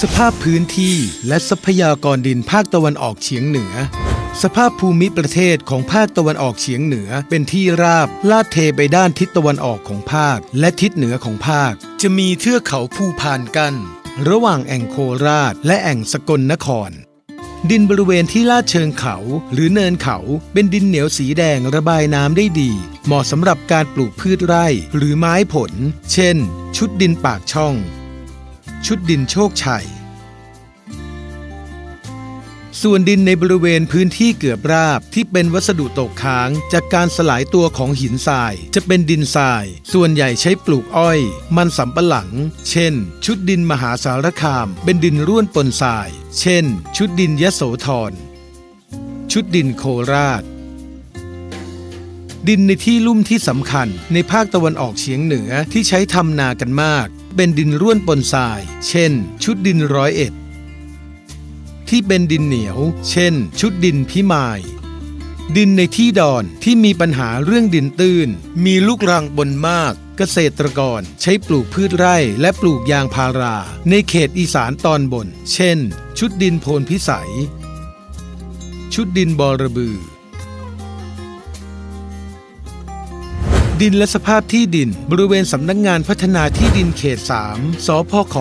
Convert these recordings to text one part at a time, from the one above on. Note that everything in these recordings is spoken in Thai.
สภาพพื้นที่และทรัพยากรดินภาคตะวันออกเฉียงเหนือ สภาพภูมิประเทศของภาคตะวันออกเฉียงเหนือ เป็นที่ราบลาดเทไปด้านทิศตะวันออกของภาค และทิศเหนือของภาค จะมีเทือกเขาภูพานกัน ระหว่างแอ่งโคราช และแอ่งสกลนคร ดินบริเวณที่ลาดเชิงเขาหรือเนินเขาเป็นดินเหนียวสีแดงระบายน้ำได้ดี เหมาะสำหรับการปลูกพืชไร่หรือไม้ผล เช่น ชุดดินปากช่อง ชุดดินโชคชัย ส่วนดินในบริเวณพื้นที่เกือบราบที่เป็นวัสดุตกค้างจากการสลายตัวของหินทราย จะเป็นดินทราย ส่วนใหญ่ใช้ปลูกอ้อย มันสำปะหลัง เช่น ชุดดินมหาสารคาม เป็นดินร่วนปนทราย เช่น ชุดดินยะโสธรชุดดินโคราช ดินในที่ลุ่มที่สำคัญ ในภาคตะวันออกเฉียงเหนือที่ใช้ทำนากันมาก เป็นดินร่วนปนทราย เช่น ชุดดินร้อยเอ็ด ที่เป็นดินเหนียว เช่น ชุดดินพิมาย ดินในที่ดอนที่มีปัญหาเรื่องดินตื้น มีลูกรังบนมาก เกษตรกรใช้ปลูกพืชไร่และปลูกยางพารา ในเขตอีสานตอนบน เช่น ชุดดินโพนพิสัย ชุดดินบอระบือ ดินและสภาพที่ดิน บริเวณสำนักงานพัฒนาที่ดินเขต 3 สพข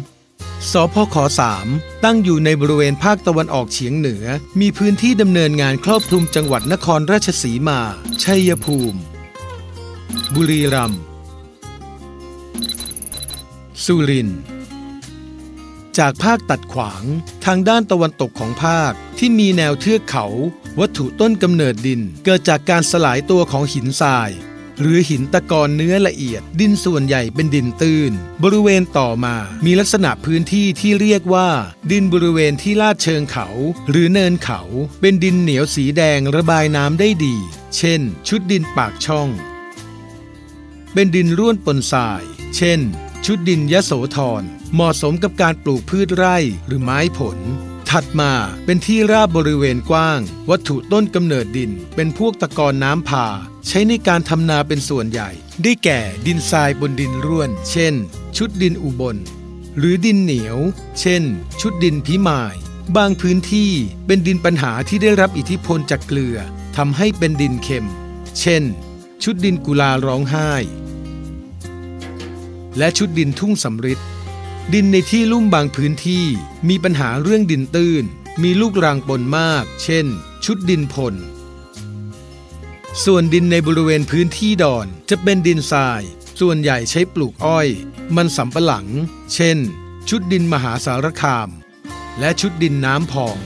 3สพข3ตั้งอยู่ในบริเวณภาคตะวันออกเฉียงเหนือ มีพื้นที่ดำเนินงานครอบคลุมจังหวัดนครราชสีมา ชัยภูมิ บุรีรัมย์ สุรินทร์ จากภาคตัดขวางทางด้านตะวันตกของภาคที่มีแนวเทือกเขา วัตถุต้นกำเนิดดิน เกิดจากการสลายตัวของหินทราย หรือหินตะกอนเนื้อละเอียด ดินส่วนใหญ่เป็นดินตื้น บริเวณต่อมามีลักษณะพื้นที่ที่เรียกว่า ดินบริเวณที่ลาดเชิงเขา หรือเนินเขา เป็นดินเหนียวสีแดงระบายน้ำได้ดี เช่น ชุดดินปากช่อง เป็นดินร่วนปนทราย เช่น ชุดดินยะโสธรเหมาะสมกับการปลูกพืชไร่หรือไม้ผล ถัดมาเป็นที่ราบบริเวณกว้าง วัตถุต้นกำเนิดดิน เป็นพวกตะกอนน้ำพาใช้ในการทำนาเป็นส่วนใหญ่ ได้แก่ดินทรายบนดินร่วน เช่น ชุดดินอุบล หรือดินเหนียว เช่น ชุดดินพิมาย บางพื้นที่เป็นดินปัญหาที่ได้รับอิทธิพลจากเกลือทำให้เป็นดินเค็ม เช่น ชุดดินกุลาร้องไห้ และชุดดินทุ่งสำริด ดินในที่ลุ่มบางพื้นที่มีปัญหาเรื่องดินตื้น มีลูกรังปนมาก เช่น ชุดดินพล ส่วนดินในบริเวณพื้นที่ดอนจะเป็นดินทราย ส่วนใหญ่ใช้ปลูกอ้อย มันสำปะหลัง เช่น ชุดดินมหาสารคาม และชุดดินน้ำพอง